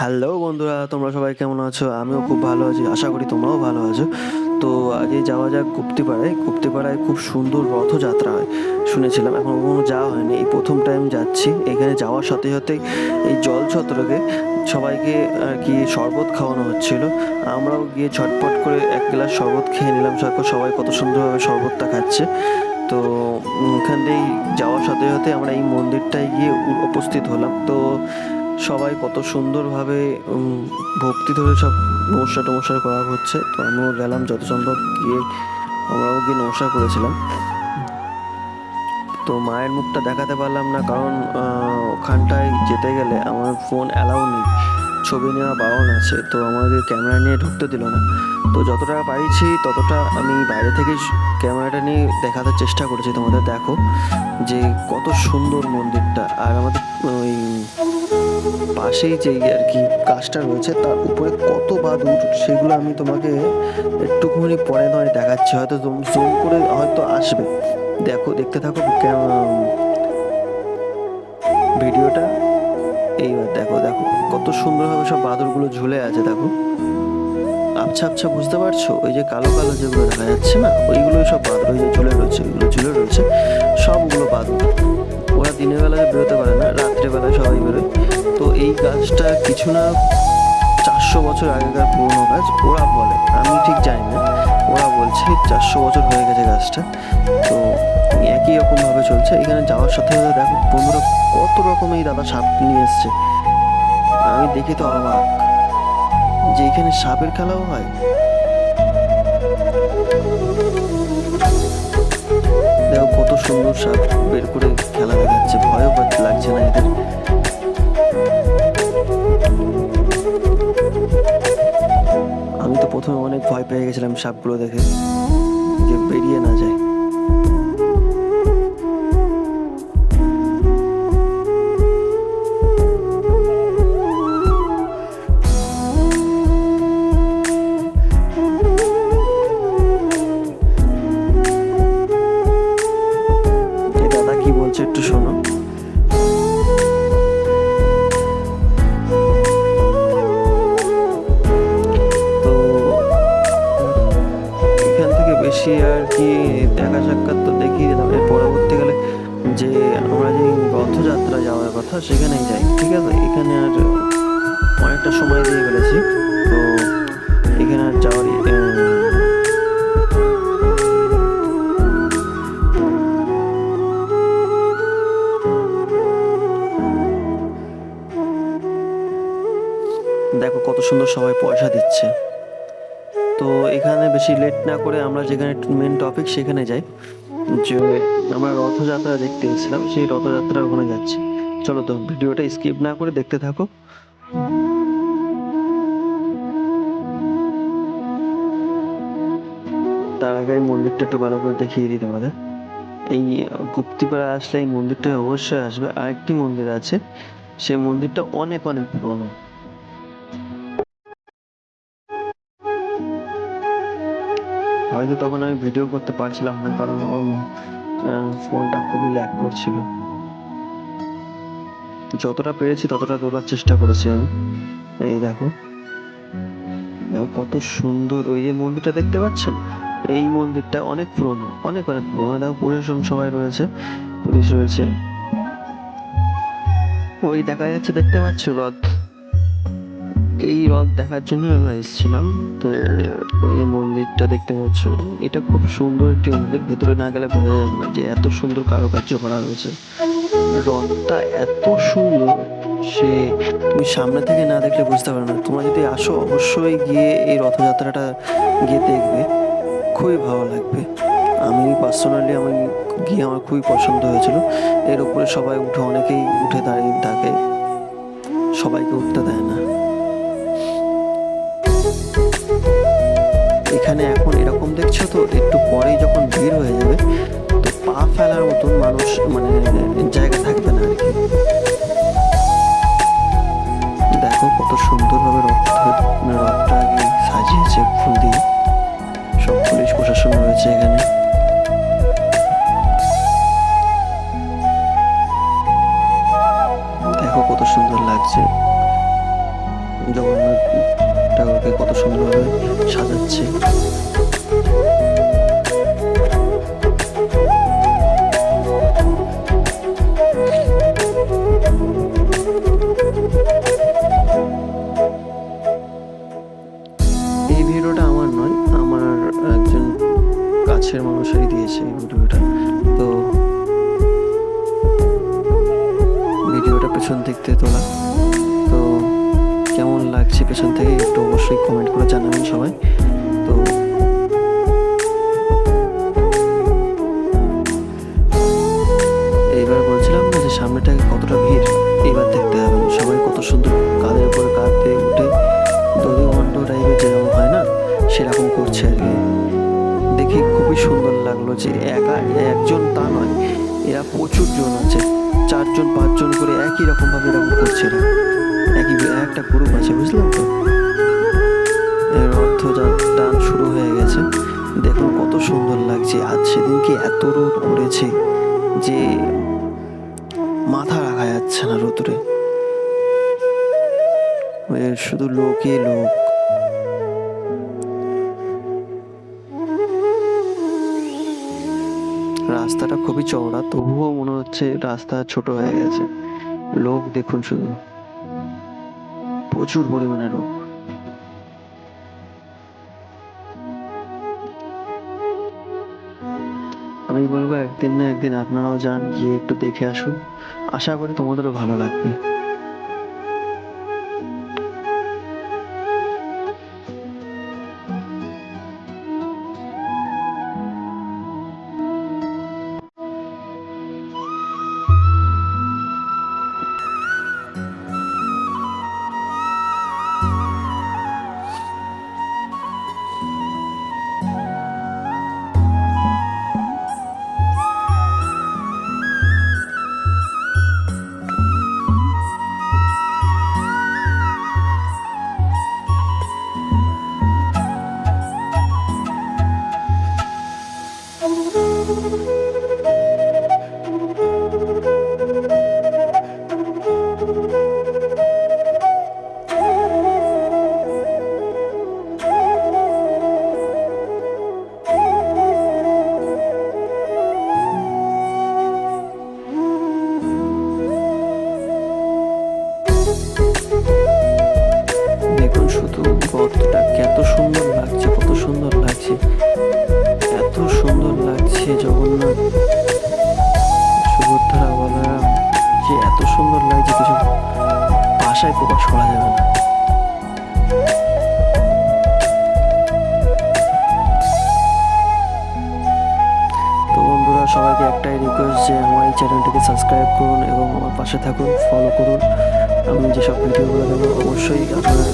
Hello বন্ধুরা, তোমরা সবাই কেমন আছো? আমিও খুব ভালো আছি, আশা করি তোমরাও ভালো আছো। তো আগে যাওয়া যাক গুপ্তিপাড়ায়। গুপ্তিপাড়ায় খুব সুন্দর রথযাত্রা হয়, শুনেছিলাম। এখন কখনো যাওয়া হয়নি। এই প্রথম টাইম যাচ্ছি। এখানে যাওয়ার সাথে সাথে এই জল ছত্রকে সবাইকে আর কি শরবত খাওয়ানো হচ্ছিল। আমরাও গিয়ে ঝটপট করে এক গ্লাস শরবত খেয়ে নিলাম। সবাই সবাই কত সুন্দরভাবে শরবতটা খাচ্ছে। তো এখান যাওয়ার সাথে সাথে আমরা এই মন্দিরটায় গিয়ে উপস্থিত হলাম। তো সবাই কত সুন্দরভাবে ভক্তি ধরে সব নমস্কার টমস্কার করা হচ্ছে। তো আমিও গেলাম যত সম্ভব গিয়ে আমরাও গিয়ে নমস্কার করেছিলাম। তো মায়ের মুখটা দেখাতে পারলাম না কারণ ওখানটায় যেতে গেলে আমার ফোন অ্যালাউ নেই। ছবি নেওয়া বারণ আছে, তো আমাকে ক্যামেরা নিয়ে ঢুকতে দিল না। তো যতটা পারিছি ততটা আমি বাইরে থেকে ক্যামেরাটা নিয়ে দেখাতে চেষ্টা করেছি। তোমাদের দেখো যে কত সুন্দর মন্দিরটা। আর আমাদের, ওই পাশেই যে আর কি গাছটা রয়েছে, তার উপরে কত বাদুর সেগুলো আমি তোমাকে একটুখানি পরে নয় দেখাচ্ছি। হয়তো জুম করে হয়তো আসবে। দেখো, দেখতে থাকো ভিডিওটা। এইবার দেখো দেখো, কত সুন্দরভাবে সব বাদুরগুলো ঝুলে আছে, দেখো। আচ্ছা আচ্ছা বুঝতে পারছ? ওই যে কালো কালো যেগুলো দেখা যাচ্ছে না, ওইগুলোই সব বাদুর ওই যে ঝুলে রয়েছে, ওইগুলো ঝুলে রয়েছে, সবগুলো বাদুর দিনের বেলায় বেরোতে পারে না, রাত্রেবেলায় সবাই বেরোয়। তো এই গাছটা কিছু না, চারশো বছর আগেকার পুরনো গাছ ওরা বলে। আমি ঠিক জানি না, ওরা বলছে চারশো বছর হয়ে গেছে গাছটা তো একই রকমভাবে চলছে। এখানে যাওয়ার সাথে সাথে দেখো, বন্ধুরা কত রকম এই দাদা সাপ নিয়ে এসছে। আমি দেখে তো অবাক যে এখানে সাপের খেলাও হয়। সুন্দর সাপ বের করে খেলা দেখাচ্ছে। ভয়ও লাগছে না এদের। আমি তো প্রথমে অনেক ভয় পেয়ে গেছিলাম সাপগুলো দেখে, যে বেরিয়ে না যায়। বেশি আর কি। দেখা সাক্ষাৎ তো দিলাম এর পরবর্তীকালে যে আমরা যে রথযাত্রা যাওয়ার কথা সেখানেই যাই, ঠিক আছে? এখানে আর অনেকটা সময় দিয়ে ফেলেছি। তো এখানে আর যাওয়ারই দেখো কত সুন্দর সবাই পয়সা দিচ্ছে। তো এখানে বেশি লেট না করে আমরা যেখানে মেন টপিক সেখানে যাই। যে আমরা রথযাত্রা দেখতে এসেছিলাম, সেই রথযাত্রার ওখানে যাচ্ছি। চলো তো ভিডিওটা স্কিপ না করে দেখতে থাকো। তার আগে এই মন্দিরটা একটু ভালো করে দেখিয়ে দিই তোমাদের। এই গুপ্তিপাড়া আসলে এই মন্দিরটা অবশ্যই আসবে। আরেকটি মন্দির আছে। সেই মন্দিরটা অনেক অনেক পুরনো। হয়তো তখন আমি ভিডিও করতে পারছিলাম না, কারণ ফোনটা খুবই ল্যাগ করছিল। যতটা পেরেছি ততটা তোলার চেষ্টা করেছি আমি। এই দেখো। কত সুন্দর ওই যে মন্দিরটা দেখতে পাচ্ছেন? এই মন্দিরটা অনেক পুরনো, অনেক অনেক পুরনো। দেখো প্রশাসন সবাই রয়েছে, পুলিশ রয়েছে। ওই দেখা যাচ্ছে, দেখতে পাচ্ছ রথ? এই রথ দেখার জন্য আমরা এসেছিলাম। তো এই মন্দিরটা দেখতে পাচ্ছ, এটা খুব সুন্দর একটি মন্দির। ভেতরে না গেলে বোঝা যাবে না যে এত সুন্দর কারুকার্য করা রয়েছে রথটা এত সুন্দর, সে তুমি সামনে থেকে না দেখলে বুঝতে পারো না। তোমরা যদি আসো, অবশ্যই গিয়ে এই রথযাত্রাটা গিয়ে দেখবে। খুবই ভালো লাগবে। আমি পার্সোনালি আমি গিয়ে আমার খুবই পছন্দ হয়েছিল। এর উপরে সবাই উঠে অনেকেই উঠে দাঁড়িয়ে থাকে। সবাইকে উঠতে দেয় না। এখানে এখন এরকম দেখছ তো, একটু পরেই যখন ভিড় হয়ে যাবে, তো পা ফেলার মতন মানুষ মানে জায়গা থাকবে না আর কি। দেখো কত সুন্দরভাবে রথ রথটা আগে সাজিয়েছে ফুল দিয়ে। সব পুলিশ প্রশাসন রয়েছে এখানে। দেখো কত সুন্দর লাগছে। জগন্নাথ ঠাকুরকে কত সুন্দরভাবে সাজাচ্ছে। এই ভিডিওটা আমার নয়, আমার একজন কাছের মানুষেরই দিয়েছে এই ভিডিওটা। তো ভিডিওটা পেছন থেকে তোলা। তো কেমন লাগছে পেছন থেকে একটু অবশ্যই কমেন্ট করে জানাবেন সবাই। তো এইবার বলছিলাম না যে সামনেটাকে কতটা ভিড়, এইবার দেখতে হবে। সবাই কত সুন্দর কাঁধের উপরে কাঁধ দিয়ে উঠে মন্ড টাইপের যেরকম হয় না, সেরকম করছে আর কি। দেখে খুবই সুন্দর লাগল যে একা একজন তা নয়, এরা প্রচুর জন আছে, চারজন, পাঁচজন করে একই রকমভাবে এরকম করছে এরা। একটা গ্রুপ আছে বুঝলাম তো? এর অর্থ টান শুরু হয়ে গেছে। দেখুন কত সুন্দর লাগছে। আজ সেদিনকে এত রোদ পড়েছে যে মাথা রাখা যাচ্ছে না রোদরে। শুধু লোকে লোক। রাস্তাটা খুবই চওড়া, তবুও মনে হচ্ছে রাস্তা ছোট হয়ে গেছে। লোক দেখুন শুধু। প্রচুর পরিমাণে রোগ। আমি বলব একদিন না একদিন আপনারাও যান, গিয়ে একটু দেখে আসুন। আশা করি তোমাদেরও ভালো লাগবে। যে আমার এই চ্যানেলটিকে সাবস্ক্রাইব করুন এবং আমার পাশে থাকুন ফলো করুন। আমি যেসব ভিডিওগুলো দেবো, অবশ্যই আপনারা